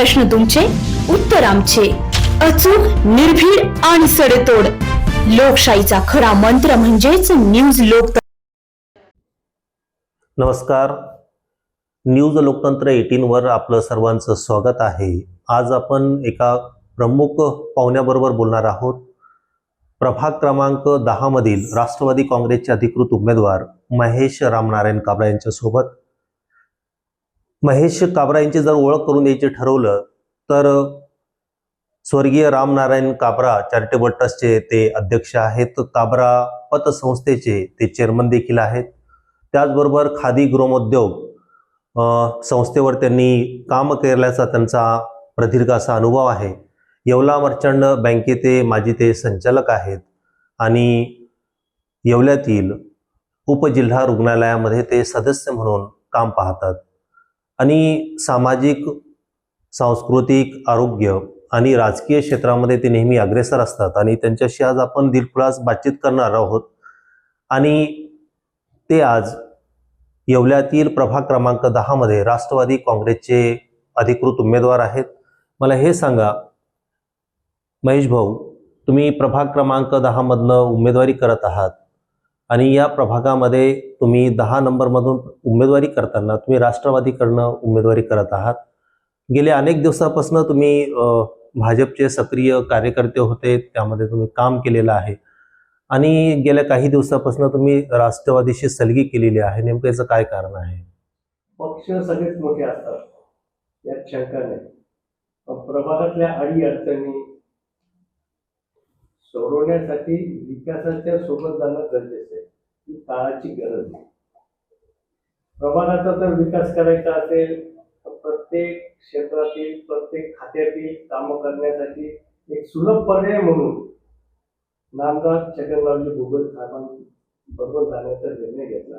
प्रश्न तुमचे उत्तर आमचे. अचूक निर्भीड आणि सडेतोड. लोकशाहीचा खरा मंत्र म्हणजेच न्यूज लोक नमस्कार. न्यूज लोकतंत्र एटीनवर आपलं सर्वांचं स्वागत आहे. आज आपण एका प्रमुख पाहुण्याबरोबर बोलणार आहोत. प्रभाग क्रमांक दहामधील राष्ट्रवादी काँग्रेसचे अधिकृत उमेदवार महेश रामनारायण काबरा यांच्यासोबत. महेश काबरा यांची जर ओळख करून द्यायची ठरवलं तर स्वर्गीय रामनारायण काबरा चॅरिटेबल ट्रस्टचे ते अध्यक्ष आहेत. काबरा पतसंस्थेचे ते चेअरमन देखील आहेत. त्याचबरोबर खादी ग्रोमोद्योग संस्थेवर त्यांनी काम केल्याचा त्यांचा प्रदीर्घ असा अनुभव आहे. येवला मर्चंट बँकेचे माजी ते संचालक आहेत आणि येवल्यातील उपजिल्हा रुग्णालयामध्ये ते सदस्य म्हणून काम पाहतात. आणि सामाजिक सांस्कृतिक आरोग्य आणि राजकीय क्षेत्रामध्ये ते नेहमी अग्रेसर असतात आणि त्यांच्याशी आज आपण दिलखुलास बातचीत करणार आहोत. आणि ते आज येवल्यातील प्रभाग क्रमांक दहामध्ये राष्ट्रवादी काँग्रेसचे अधिकृत उमेदवार आहेत. मला हे सांगा महेश भाऊ तुम्ही प्रभाग क्रमांक दहामधनं उमेदवारी करत आहात. आणि या प्रभागामध्ये तुम्ही दहा नंबरमधून उमेदवारी करताना तुम्ही राष्ट्रवादीकडनं उमेदवारी करत आहात. गेल्या अनेक दिवसापासून तुम्ही भाजपचे सक्रिय कार्यकर्ते होते त्यामध्ये तुम्ही काम केलेलं आहे. आणि गेल्या काही दिवसापासून तुम्ही राष्ट्रवादीशी सलगी केलेली आहे. नेमकं याचं काय कारण आहे? पक्ष सगळेच मोठे असतात यात शंका नाही. प्रभागातल्या अडी अडचणी सोडवण्यासाठी विकासाच्या सोबत जाणं गरजेचं आहे. ही काळाची गरज आहे. प्रमाणाचा जर विकास करायचा असेल तर प्रत्येक क्षेत्रातील प्रत्येक खात्यातील कामं करण्यासाठी एक सुलभ पर्याय म्हणून नामदार छगनरावजी भुजबळ साहेबांबरोबर जाण्याचा निर्णय घेतला.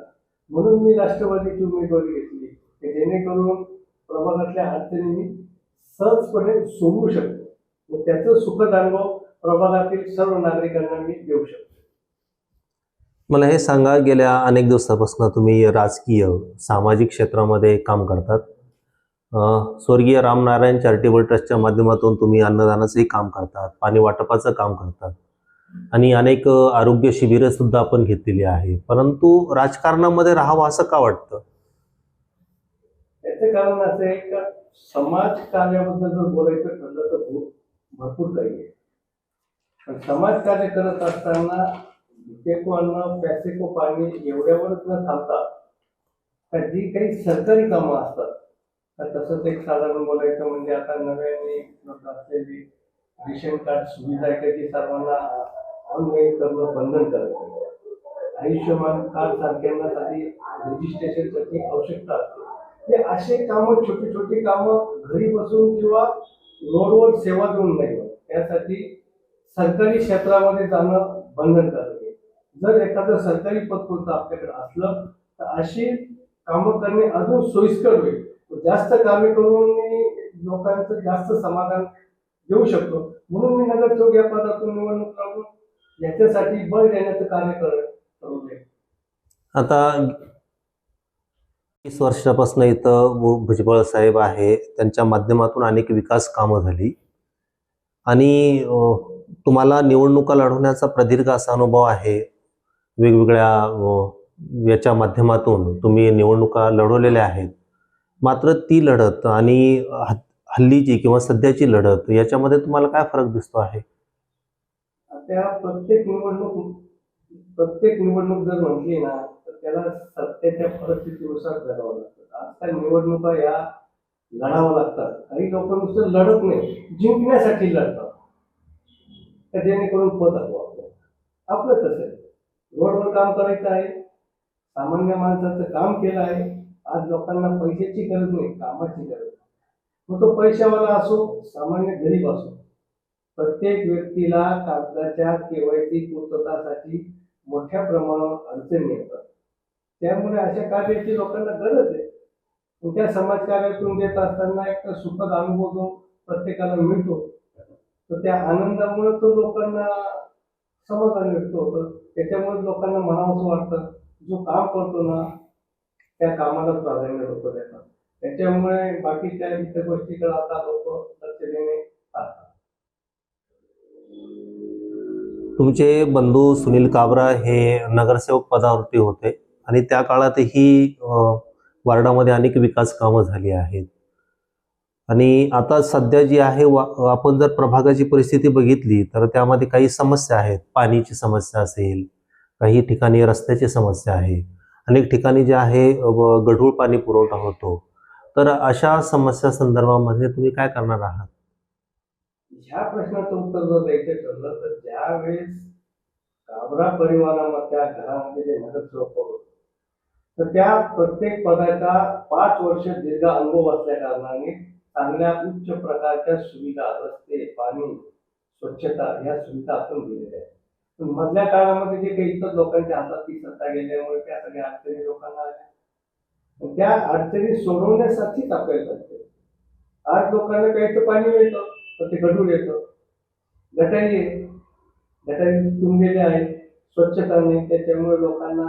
म्हणून मी राष्ट्रवादीची उमेदवारी घेतली की जेणेकरून प्रभागातल्या अडचणी मी सहजपणे सोडवू शकतो. व त्याचं सुखद अनुभव प्रभागातील सर्व नागरिकांना मी देऊ शकतो. मला हे सांगा गेल्या अनेक दिवसापासून तुम्ही राजकीय सामाजिक क्षेत्रामध्ये काम करतात. स्वर्गीय रामनारायण चॅरिटेबल ट्रस्टच्या माध्यमातून तुम्ही अन्नदानाचंही काम करतात पाणी वाटपाचं काम करतात. आणि अनेक आरोग्य शिबिरं सुद्धा आपण घेतलेली आहे परंतु राजकारणामध्ये राहावं असं का वाटतं? याचं कारण असं आहे का समाज कार्याबद्दल जर बोलायचं ठरलं तर भरपूर काही आहे. पण समाज कार्य करत असताना भुके अन्न पॅसेको पाणी एवढ्यावरच न थांबता तर जी काही सरकारी कामं असतात तर तसंच एक साधारण बोलायचं म्हणजे आता नव्याने उपलब्ध असलेली रेशन कार्ड सुविधा आहे त्याची सर्वांना ऑनलाईन करणं बंधन करत आयुष्यमान कार्ड सारख्यांसाठी रजिस्ट्रेशनसाठी आवश्यकता असते. हे असे कामं छोटी छोटी कामं घरी बसून किंवा रोडवर सेवा देऊन नाही त्यासाठी सरकारी क्षेत्रामध्ये जाणं बंधनकारक आहे जर एखादं सरकारी पद कोणतं आपल्याकडे असलं तर अशी कामं करणे अजून सोयीस्कर होईल. जास्त कामे करून मी लोकांचं जास्त समाधान देऊ शकतो. म्हणून मी नगरसेवक या पदातून निवडणूक लागून याच्यासाठी बळ देण्याचं कार्य करत आता वीस वर्षापासून इथं भुजबळ साहेब आहे. त्यांच्या माध्यमातून अनेक विकास कामं झाली. आणि तुम्हाला निवडणुका लढवण्याचा प्रदीर्घ असा अनुभव आहे. वेगवेगळ्या याच्या माध्यमातून तुम्ही निवडणुका लढवलेल्या आहेत. मात्र ती लढत आणि हल्लीची किंवा सध्याची लढत याच्यामध्ये तुम्हाला काय फरक दिसतो आहे? त्या प्रत्येक निवडणूक प्रत्येक निवडणूक जर म्हटली ना तर त्याला सत्तेच्या परिस्थितीनुसार लढावं लागतं. आजकाल निवडणुका या लढावं लागतात काही लोक नुसतं लढत नाही जिंकण्यासाठी लढतात. तर जेणेकरून पद हवं आपलं आपलं कसं आहे? रोडवर काम करायचं आहे सामान्य माणसाचं काम केलं आहे आज लोकांना पैशाची गरज नाही कामाची गरज मग तो पैशावाला असो सामान्य गरीब असो प्रत्येक व्यक्तीला कागदाच्या केवायसी पूर्ततासाठी मोठ्या प्रमाणावर अडचणी येतात. त्यामुळे अशा कार्याची लोकांना गरज आहे. कुठल्या समाजकार्यातून घेत देत असताना एक सुखद अनुभव जो प्रत्येकाला मिळतो तर त्या आनंदामुळे तो लोकांना समाधान व्यक्त होतं त्याच्यामुळे लोकांना म्हणावंसं वाटतं जो काम करतो ना त्या कामाला प्राधान्य लोक देतात. त्याच्यामुळे बाकीच्या इतर गोष्टीकडे आता लोक लक्ष देणे तुमचे बंधू सुनील काबरा हे नगरसेवक पदावरती होते आणि त्या काळातही वार्डामध्ये अनेक विकास कामं झाली आहेत. आणि आता सध्या जी आहे वा- आपण जर प्रभागाची परिस्थिती बघितली तर त्यामध्ये काही समस्या आहेत. पाणीची समस्या असेल काही ठिकाणी रस्त्याची समस्या आहे. अनेक ठिकाणी जे आहे गढूळ पाणी पुरवठा होतो. तर अशा समस्या संदर्भामध्ये तुम्ही काय करणार आहात? ह्या प्रश्नाचं उत्तर जर द्यायचं ठरलं तर ज्यावेळेस काबरा परिवारामध्ये घरामध्ये जे नगरसेवक तर त्या प्रत्येक पदाचा पाच वर्ष दीर्घ अनुभव असल्या चांगल्या उच्च प्रकारच्या सुविधा, रस्ते, पाणी, स्वच्छता या सुविधा आपण दिलेल्या आहेत. मधल्या काळामध्ये जे काही इतर लोकांच्या हातात ती सत्ता गेल्यामुळे त्या सगळ्या अडचणी लोकांना आल्या. त्या अडचणी सोडवण्यासाठीच आपल्याला लागते आज लोकांना प्यायचं पाणी मिळतं, तर ते येतं. गटारी गटारी तुंबलेले स्वच्छता नाही, त्याच्यामुळे लोकांना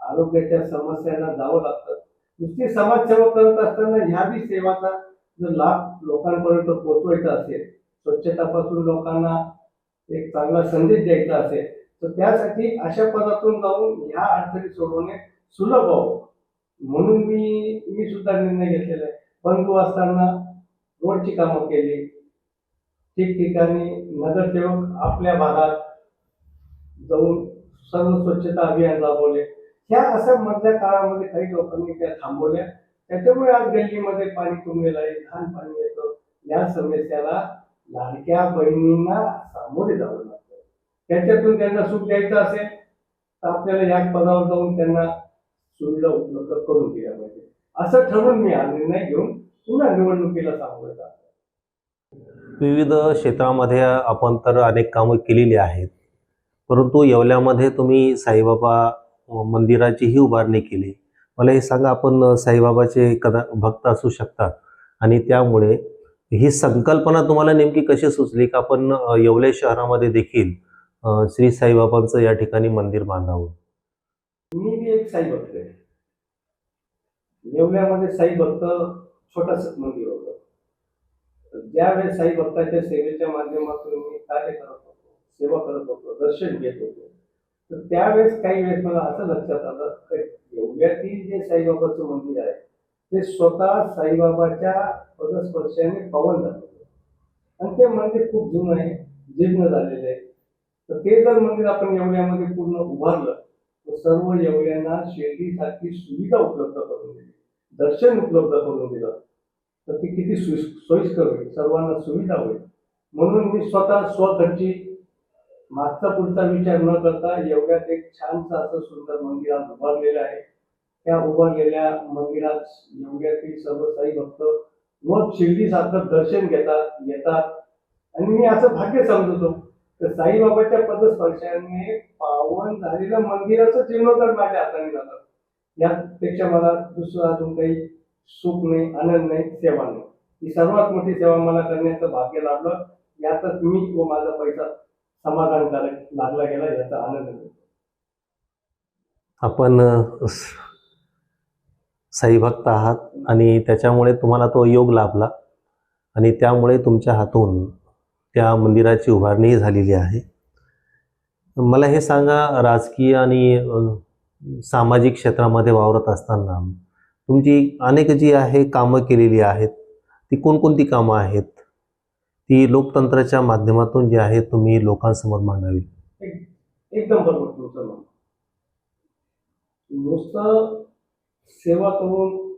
आरोग्याच्या समस्यांना जावं लागतं. नुसती समाजसेवा करत असताना ह्या बी सेवाचा जर लाभ लोकांपर्यंत पोहोचवायचा असेल स्वच्छतापासून लोकांना एक चांगला संदेश द्यायचा असेल तर त्यासाठी अशा पदातून जाऊन ह्या अडचणी सोडवणे सुलभ व्हावं म्हणून मी मी सुद्धा निर्णय घेतलेला आहे. बंधू असताना रोडची कामं केली. ठिकठिकाणी नगरसेवक आपल्या भागात जाऊन सर्व स्वच्छता अभियान राबवले. ह्या असं मधल्या काळामध्ये काही लोकांनी त्या थांबवल्या. त्याच्यामुळे आज गल्लीमध्ये पाणी तुंबलेलं आहे घाण पाणी येतं. या समस्याला लाडक्या बहिणींना सामोरे जावं लागतं. त्याच्यातून त्यांना सुख द्यायचं असेल तर आपल्याला या पदावर जाऊन त्यांना सुविधा उपलब्ध करून दिल्या पाहिजे. असं ठरवून मी हा निर्णय घेऊन पुन्हा निवडणुकीला सामोरे जातो विविध क्षेत्रामध्ये आपण तर अनेक कामं केलेली आहेत. परंतु येवल्यामध्ये तुम्ही साईबाबा मंदिराचीही उभारणी केली. मला हे सांगा आपण साईबाबाचे कदा भक्त असू शकतात आणि त्यामुळे ही संकल्पना तुम्हाला नेमकी कशी सुचली का आपण येवले शहरामध्ये देखील श्री साईबाबांचं या ठिकाणी मंदिर बांधावं? मी बी एक साई भक्त आहे. येवल्यामध्ये साई भक्त छोटस मंदिर होतं. ज्यावेळेस साई भक्ताच्या सेवेच्या माध्यमातून मी कार्य करत होतो सेवा करत होतो दर्शन घेत होतो तर त्यावेळेस काही वेळेस मला असं लक्षात आलं की एवढ्यातील जे साईबाबाचं मंदिर आहे ते स्वतः साईबाबाच्या पदस्पर्शाने पवन झालं आणि ते मंदिर खूप जुनं आहे जीर्ण झालेलं आहे. तर ते जर मंदिर आपण येवल्यामध्ये पूर्ण उभारलं तर सर्व येवल्यांना शिर्डीसारखी सुविधा उपलब्ध करून दिली. दर्शन उपलब्ध करून दिलं. तर ती किती सोयीस्कर होईल सर्वांना सुविधा होईल. म्हणून मी स्वतः स्वखर्ची मागचा पुढचा विचार न करता एवढ्यात एक छानसं असं सुंदर मंदिर आज उभारलेलं आहे. त्या उभारलेल्या मंदिरात एवढ्यातील सर्व साई भक्त व शिर्डीसारखं दर्शन घेतात येतात. आणि मी असं भाग्य समजतो तर साईबाबाच्या पदस्पर्शाने पावन झालेलं मंदिराचं जीर्णोद्धार माझ्या हाताने जातात यापेक्षा मला दुसरं अजून काही सुख नाही आनंद नाही सेवा नाही. ही सर्वात मोठी सेवा मला करण्याचं भाग्य लाभलं. यातच मी व माझा पैसा समाधानकारक लागला गेला याचा आनंद मिळतो. आपण साई भक्त आहात आणि त्याच्यामुळे तुम्हाला तो योग लाभला आणि त्यामुळे तुमच्या हातून त्या मंदिराची उभारणीही झालेली आहे. मला हे सांगा राजकीय आणि सामाजिक क्षेत्रामध्ये वावरत असताना तुमची अनेक जी आहे कामं केलेली आहेत ती कोणकोणती कामं आहेत? ती लोकतंत्राच्या माध्यमातून जी आहे तुम्ही लोकांसमोर मांडावी. एकदम बरोबर तुमचं नुसतं सेवा करून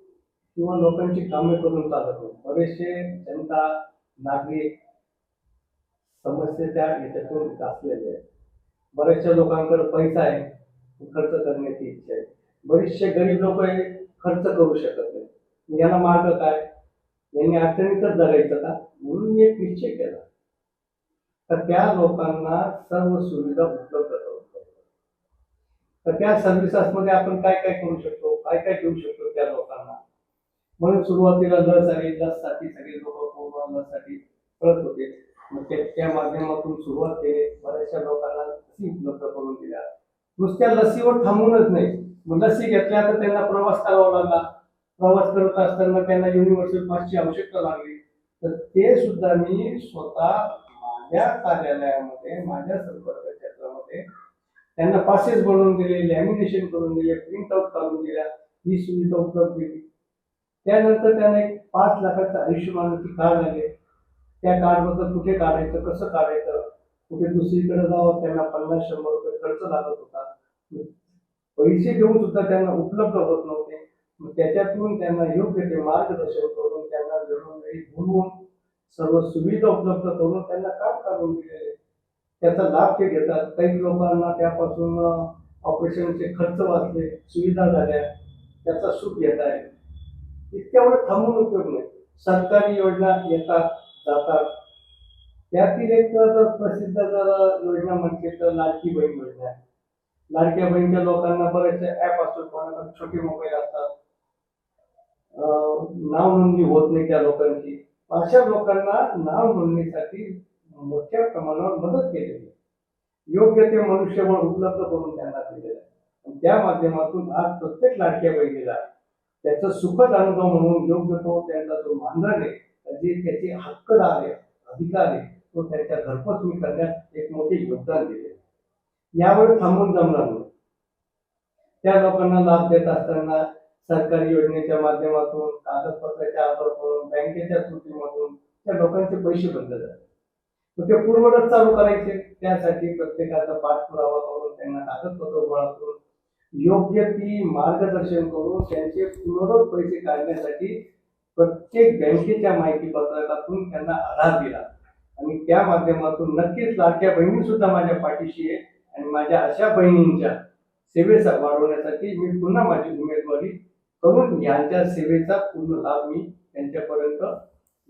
किंवा लोकांची कामे करून चालत नाही. बरेचसे जनता नागरिक समस्येच्या याच्यातून गासलेले आहेत. बऱ्याचशा लोकांकडे पैसा आहे खर्च करण्याची इच्छा आहे. बरेचसे गरीब लोक हे खर्च करू शकत नाही याला मार्ग काय? यांनी अडचणीतच जगायचं का? म्हणून मी एक निश्चय केला. तर त्या लोकांना सर्व सुविधा उपलब्ध तर त्या सर्व्हिसेसमध्ये आपण काय काय करू शकतो? काय काय देऊ शकतो त्या लोकांना? म्हणून सुरुवातीला लस आली लससाठी सगळे लोक कोरोना लससाठी पळत होते. मग त्या माध्यमातून सुरुवात केली. बऱ्याचशा लोकांना लसी उपलब्ध करून दिल्या. नुसत्या लसीवर थांबूनच नाही. मग लसी घेतल्या तर त्यांना प्रवास करावा लागला. प्रवास करत असताना त्यांना युनिव्हर्सल पासची आवश्यकता लागली. तर ते सुद्धा मी स्वतः माझ्या कार्यालयामध्ये माझ्या संपर्क क्षेत्रामध्ये त्यांना पासेस बनवून दिले लॅमिनेशन करून दिले प्रिंट आउट काढून दिल्या ही सुविधा उपलब्ध केली. त्यानंतर त्यांना एक पाच लाखाचं आयुष्यमानची कार्ड आले. त्या कार्डबद्दल कुठे काढायचं कसं काढायचं कुठे दुसरीकडे जावं त्यांना पन्नास शंभर रुपये खर्च लागत होता. पैसे घेऊन सुद्धा त्यांना उपलब्ध होत नव्हते. त्याच्यातून त्यांना योग्य ते मार्गदर्शन करून त्यांना वेळोवेळी बोलवून सर्व सुविधा उपलब्ध करून त्यांना काम काढून दिलेले. त्याचा लाभ ते घेतात. काही लोकांना त्यापासून ऑपरेशनचे खर्च वाचले सुविधा झाल्या त्याचा सुख घेत आहे इतक्यावर थांबून उपयोग नाही. सरकारी योजना येतात जातात. त्यातील एक जर प्रसिद्ध जर योजना म्हटली तर लाडकी बहीण योजना. आहे लाडक्या बहिणीच्या लोकांना बरेचसे ऍप असतात कोणाकडे छोटे मोबाईल असतात. नाव नोंदणी होत नाही त्या लोकांची. अशा लोकांना नाव नोंदणीसाठी मोठ्या प्रमाणावर मदत केलेली योग्य ते मनुष्यबळ उपलब्ध करून त्यांना दिलेलं आहे. त्या माध्यमातून आज प्रत्येक लाडक्या बहिणीला त्याचा सुखद अनुभव म्हणून योग्य तो त्यांचा जो मानधन आहे जे त्याचे हक्कदार आहे अधिकार आहे तो त्याच्या घरपोच मी करण्यास एक मोठे योगदान दिले. यावर थांबून जमणार नाही. त्या लोकांना लाभ देत असताना सरकारी योजनेच्या माध्यमातून कागदपत्राच्या आधार करून बँकेच्या त्रुटीमधून त्या लोकांचे पैसे बंद झाले. तर ते पूर्ववत चालू करायचे. त्यासाठी प्रत्येकाचा पाठपुरावा करून त्यांना कागदपत्र गोळा करून योग्य ती मार्गदर्शन करून त्यांचे पुनरोध पैसे काढण्यासाठी प्रत्येक बँकेच्या माहिती पत्रकातून त्यांना आधार दिला. आणि त्या माध्यमातून नक्कीच लाडक्या बहिणी सुद्धा माझ्या पाठीशी आहे आणि माझ्या अशा बहिणींच्या सेवेचा वाढवण्यासाठी मी पुन्हा माझी उमेदवारी करून यांच्या सेवेचा पूर्ण लाभ मी त्यांच्यापर्यंत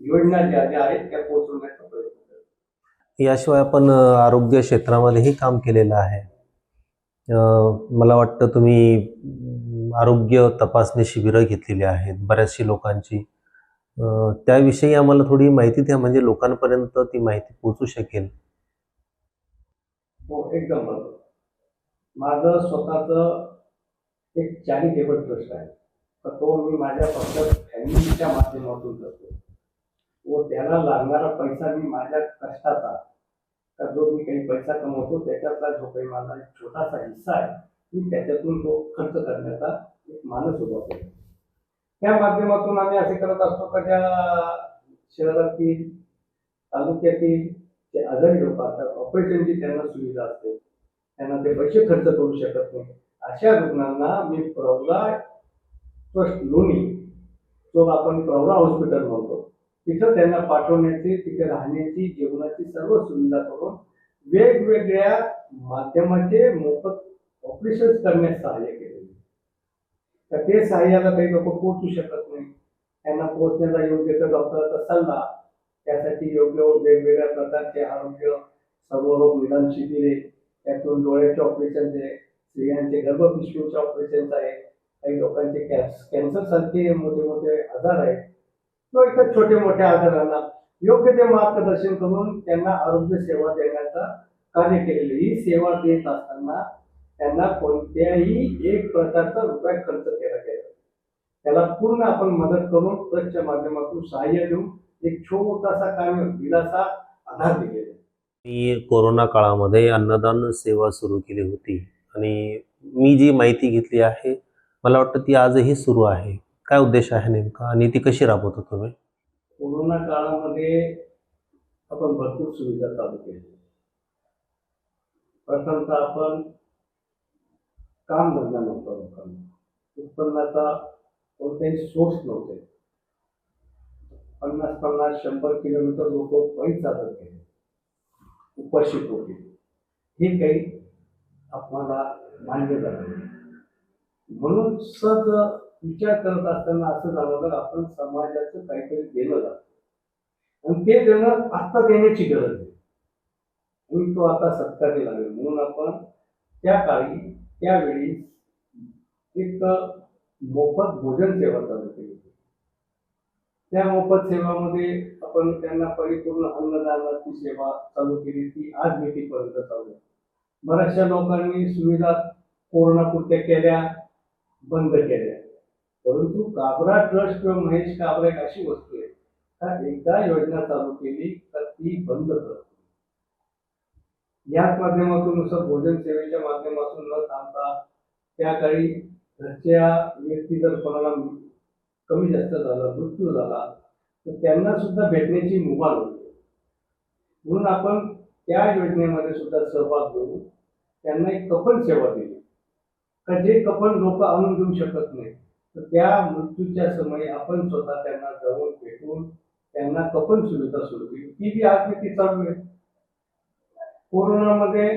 योजना ज्या ज्या आहेत त्या पोहोचवण्याचा प्रयत्न करतो. याशिवाय आपण आरोग्य क्षेत्रामध्येही काम केलेलं आहे. मला वाटतं तुम्ही आरोग्य तपासणी शिबिरं घेतलेली आहेत बऱ्याचशी लोकांची. त्याविषयी आम्हाला थोडी माहिती द्या म्हणजे लोकांपर्यंत ती माहिती पोहोचू शकेल. हो एकदम माझं स्वतःच एक चॅरिटेबल ट्रस्ट आहे. तर तो मी माझ्या फक्त फॅमिलीच्या माध्यमातून करतो. व त्याला लागणारा पैसा मी माझ्या कष्टाचा का जो मी काही पैसा कमवतो त्याच्यातला जो काही माझा एक छोटासा हिस्सा आहे मी त्याच्यातून तो खर्च करण्याचा एक मानस उभा केला त्या माध्यमातून आम्ही असे करत असतो का त्या शहरातील तालुक्यातील जे आजारी लोक असतात ऑपरेशनची त्यांना सुविधा असते. त्यांना ते पैसे खर्च करू शकत नाही. अशा रुग्णांना मी प्रवरा ट्रस्ट लोणी जो आपण प्रवरा हॉस्पिटल म्हणतो तिथं त्यांना पाठवण्याची तिथे राहण्याची जेवणाची सर्व सुविधा करून वेगवेगळ्या माध्यमाचे मोफत ऑपरेशन करण्यास सहाय्य केलेले तर ते सहाय्याला काही लोक पोहोचू शकत नाही. त्यांना पोहोचण्याचा योग्य तर डॉक्टरचा सल्ला त्यासाठी योग्य वेगवेगळ्या प्रकारचे आरोग्य सर्वरोग निदान शिबिरे त्यातून डोळ्याचे ऑपरेशनचे स्त्रियांचे गर्भपिशवीचे ऑपरेशन्स आहे काही लोकांचे कॅन्सर सारखे मोठे मोठे आजार आहेत. किंवा इतर छोटे मोठ्या आजारांना योग्य ते मार्गदर्शन करून त्यांना आरोग्य सेवा देण्याचा कार्य केलेलं ही सेवा देत असताना त्यांना कोणत्याही एक प्रकारचा रुपया खर्च केला गेला त्याला पूर्ण आपण मदत करून ट्रस्टच्या माध्यमातून सहाय्य देऊन एक छोटासा काम दिलासा आधार दिलेला मी कोरोना काळामध्ये अन्नदान सेवा सुरू केली होती. आणि मी जी माहिती घेतली आहे मला वाटतं ती आजही सुरू आहे. काय उद्देश आहे नेमका आणि ती कशी राबवतो तुम्ही? कोरोना काळामध्ये आपण भरपूर सुविधा चालू केली प्रथमतः आपण काम धंदा नव्हता लोकांना. उत्पन्नाचा कोणतेही सोर्स नव्हते. पन्नास पन्नास शंभर किलोमीटर लोक पैस चालत गेले. उपाशी होते हे काही आपल्याला मान्य झालं नाही. म्हणून सहज विचार करत असताना असं जाणवलं आपण समाजाचं काहीतरी देणं लागतं आणि ते देणं आत्ता देण्याची गरज आहे. आणि तो आता सत्कारही लागेल म्हणून आपण त्या काळी त्यावेळी एक मोफत भोजन सेवा चालू केली होती. त्या मोफत सेवामध्ये आपण त्यांना परिपूर्ण अन्नदानाची सेवा चालू केली. ती आज मितीपर्यंत चालू आहे. बऱ्याचशा लोकांनी सुविधा कोरोनापुरत्या केल्या. बंद केल्या. परंतु काबरा ट्रस्ट किंवा महेश काबरा एक अशी वस्तू आहे. का एकदा योजना चालू केली तर ती बंद करत? याच माध्यमातून नुसतं भोजन सेवेच्या माध्यमातून न थांबता त्या काळी घरच्या व्यक्ती जर कोणाला कमी जास्त झाला मृत्यू झाला तर त्यांना सुद्धा भेटण्याची मुभा होते म्हणून आपण त्या योजनेमध्ये सुद्धा सहभाग घेऊन त्यांना एक कपल सेवा दिली. का जे कपल लोक आणून देऊ शकत नाही तर त्या मृत्यूच्या समयी आपण स्वतः त्यांना जाऊन भेटून त्यांना कपन सुविधा सुरू केली ती बी आज ती चालू आहे. कोरोनामध्ये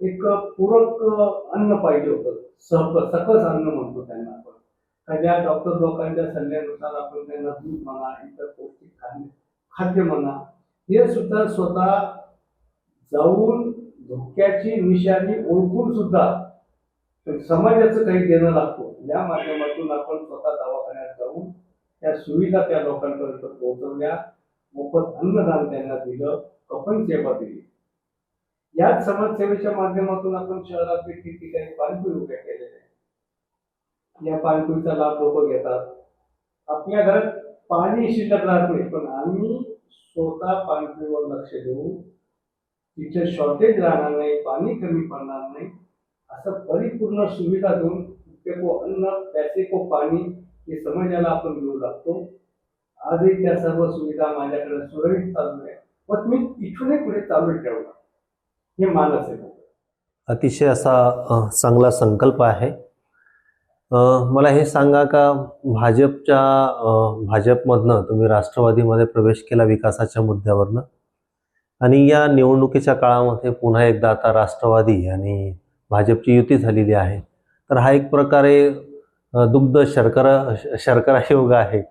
एक पूरक अन्न पाहिजे होतं. सहक सकस अन्न म्हणतो त्यांना आपण. का ज्या डॉक्टर लोकांच्या सल्ल्यानुसार आपण त्यांना दूध म्हणा इतर पौष्टिक खाद्य खाद्य म्हणा हे सुद्धा स्वतः जाऊन धोक्याची निशाणी ओळखून सुद्धा समाजाचं काही देणं लागतो. या माध्यमातून आपण स्वतः दवाखान्यात जाऊन त्या सुविधा त्या लोकांपर्यंत पोहोचवल्या. मोफत अन्नदान त्यांना दिलं. कपन सेवा दिली. याच समाजसेवेच्या माध्यमातून आपण शहरातील ठिकठिकाणी पाणपुरी उभ्या केलेल्या आहेत. या पाणपुरीचा लाभ लोक घेतात. आपल्या घरात पाणी शिल्लक राहत नाही पण आम्ही स्वतः पाणपुरीवर लक्ष देऊ तिथे शॉर्टेज राहणार नाही पाणी कमी पडणार नाही. असं परिपूर्ण सुविधा देऊन ते को अन्न त्याचे को पाणी हे समाजाला आपण घेऊ लागतो. आजही त्या सर्व सुविधा माझ्याकडे सुरळीत चालू आहे. पण मी इथूनही पुढे चालू ठेवणार. हे मानस आहे अतिशय असा चांगला संकल्प आहे. मला हे सांगा का भाजपच्या भाजपमधनं तुम्ही राष्ट्रवादीमध्ये प्रवेश केला विकासाच्या मुद्द्यावरनं? आणि या निवडणुकीच्या काळामध्ये पुन्हा एकदा आता राष्ट्रवादी आणि भाजपची युती झालेली आहे. तर हा एक प्रकारे दुग्ध शर्करा शर्करायोग आहे.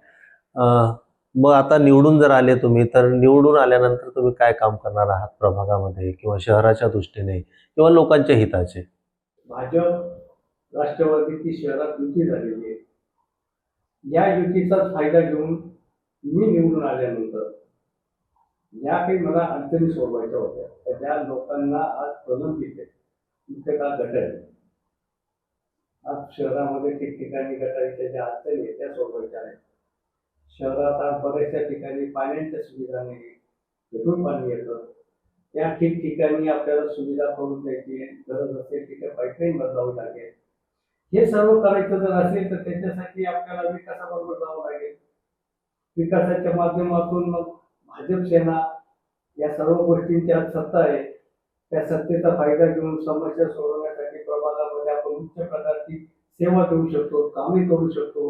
मग आता निवडून जर आले तुम्ही तर निवडून आल्यानंतर तुम्ही काय काम करणार आहात प्रभागामध्ये किंवा शहराच्या दृष्टीने किंवा लोकांच्या हिताचे? भाजप राष्ट्रवादीची शहरात युती झालेली आहे. या युतीचाच फायदा घेऊन मी निवडून आल्यानंतर या काही मला अडचणी सोडवायच्या होत्या. त्या लोकांना आज प्रलंबित आहे. का गटर आज शहरामध्ये ठिकठिकाणी गटारीच्या ज्या अडचणी आहेत त्या सोडवायच्या आहेत. शहरात आज बऱ्याचशा ठिकाणी पाण्याच्या सुविधा नाही भेटून पाणी येतं. त्या ठिकठिकाणी आपल्याला सुविधा करून द्यायची गरज असेल तिथे पाईपलाईन बदलावी लागेल. हे सर्व करायचं जर असेल तर त्याच्यासाठी आपल्याला विकासाबरोबर जावं लागेल. विकासाच्या माध्यमातून मग भाजप सेना या सर्व गोष्टींची आज सत्ता आहे. त्या सत्तेचा फायदा घेऊन समस्या सोडवण्यासाठी प्रभागामध्ये आपण उच्च प्रकारची सेवा देऊ शकतो कामे करू शकतो.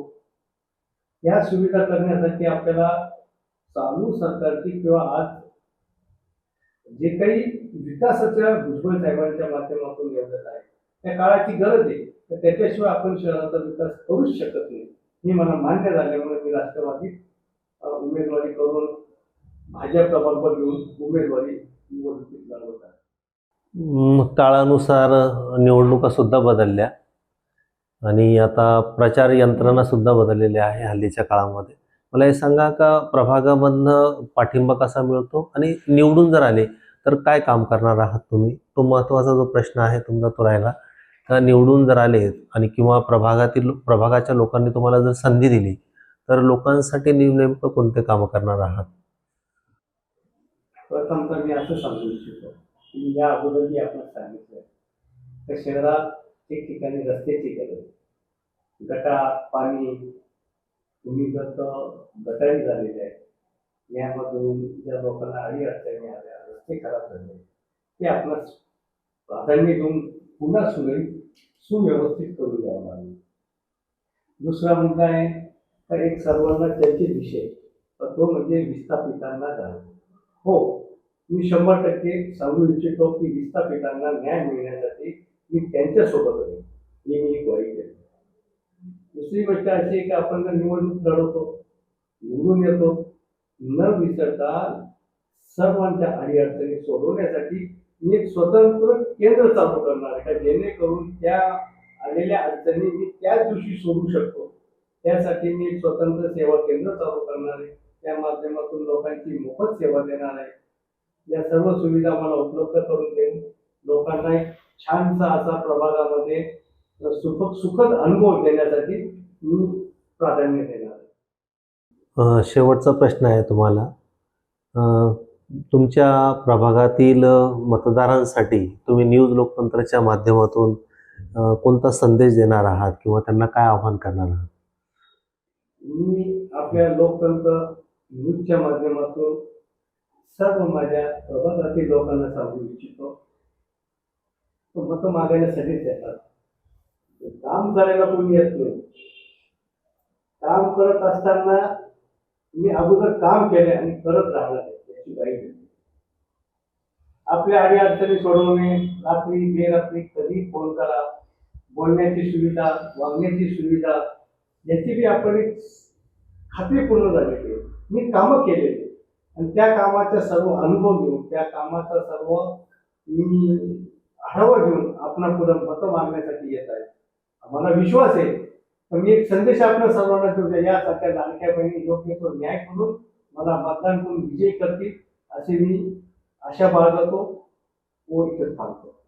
या सुविधा करण्यासाठी आपल्याला चालू सरकारची किंवा आज जे काही विकासाच्या भुजबळ साहेबांच्या माध्यमातून घडत आहे त्या काळाची गरज आहे. तर त्याच्याशिवाय आपण शहराचा विकास करूच शकत नाही. हे मला मान्य झाल्यामुळे मी राष्ट्रवादी उमेदवारी करून भाजप बरोबर घेऊन उमेदवारी निवडणुकीत लढवत आहे काळानुसार निवडणुका सुद्धा बदलल्या. आणि आता प्रचार यंत्रणा सुद्धा बदललेल्या आहे हल्लीच्या काळामध्ये. मला हे सांगा का प्रभागामधनं पाठिंबा कसा मिळतो? आणि निवडून जर आले तर काय काम करणार आहात तुम्ही? तो महत्त्वाचा जो प्रश्न आहे तुमचा तो राहिला. का निवडून जर आले आणि किंवा प्रभागातील प्रभागाच्या लोकांनी तुम्हाला जर संधी दिली तर लोकांसाठी नेम- नेमकं कोणते कामं करणार आहात? प्रथम तर मी असं सांगू इच्छितो की या अगोदरही आपण सांगितलं. तर शहरात ठिकठिकाणी रस्त्याची गरज. गटा पाणी भूमिगत गटारी झालेले आहेत. यामधून ज्या लोकांना अडी अडचणी आल्या रस्ते खराब झाले ते आपण प्राधान्य देऊन पुन्हा सुरळीत सुव्यवस्थित करून द्यावं लागेल दुसरा मुद्दा आहे तर एक सर्वांना त्यांचे विषय तर तो म्हणजे विस्थापितांना घाल हो मी शंभर टक्के सांगू इच्छितो की विस्थापितांना न्याय मिळण्यासाठी मी त्यांच्यासोबत आहे. हे मी एक ग्वाही देतो दुसरी गोष्ट अशी आहे की आपण जर निवडणूक लढवतो निवडून येतो न विसरता सर्वांच्या अडीअडचणी सोडवण्यासाठी मी एक स्वतंत्र केंद्र चालू करणार आहे का? जेणेकरून त्या आलेल्या अडचणी मी त्याच दिवशी सोडू शकतो. त्यासाठी मी एक स्वतंत्र सेवा केंद्र चालू करणार आहे. त्या माध्यमातून लोकांची मोफत सेवा देणार आहे. या सर्व सुविधा मला उपलब्ध करून देऊन लोकांना एक छानसा असा प्रभागामध्ये सुखद सुखद अनुभव देण्यासाठी मी प्राधान्य देणार शेवटचा प्रश्न आहे तुम्हाला. तुमच्या प्रभागातील मतदारांसाठी तुम्ही न्यूज लोकतंत्राच्या माध्यमातून कोणता संदेश देणार आहात किंवा त्यांना काय आवाहन करणार आहात? मी आपल्या लोकतंत्र न्यूजच्या माध्यमातून सर्व माझ्या प्रभागातील लोकांना सांगू इच्छितो. तो मत सगळेच येतात. काम करायला कोणी येत नाही. काम करत असताना मी अगोदर काम केले आणि करत राहणार याची काही नाही. आपल्या आडी अडचणी सोडवणे रात्री बेरात्री कधी फोन करा बोलण्याची सुविधा वागण्याची सुविधा याची बी आपण एक खात्री पूर्ण झालेली आहे. मी कामं केलेली आणि त्या कामाचा सर्व अनुभव घेऊन त्या कामाचा सर्व मी आढावा घेऊन आपणा पुढे मतं मागण्यासाठी येत आहे. मला विश्वास आहे. पण मी एक संदेश आपल्या सर्वांना ठेवतो यासारख्या लाडक्या बहिणी योग्य तो न्याय करून मला मतदान करून विजयी करतील असे मी आशा बाळगतो व इथं थांबतो.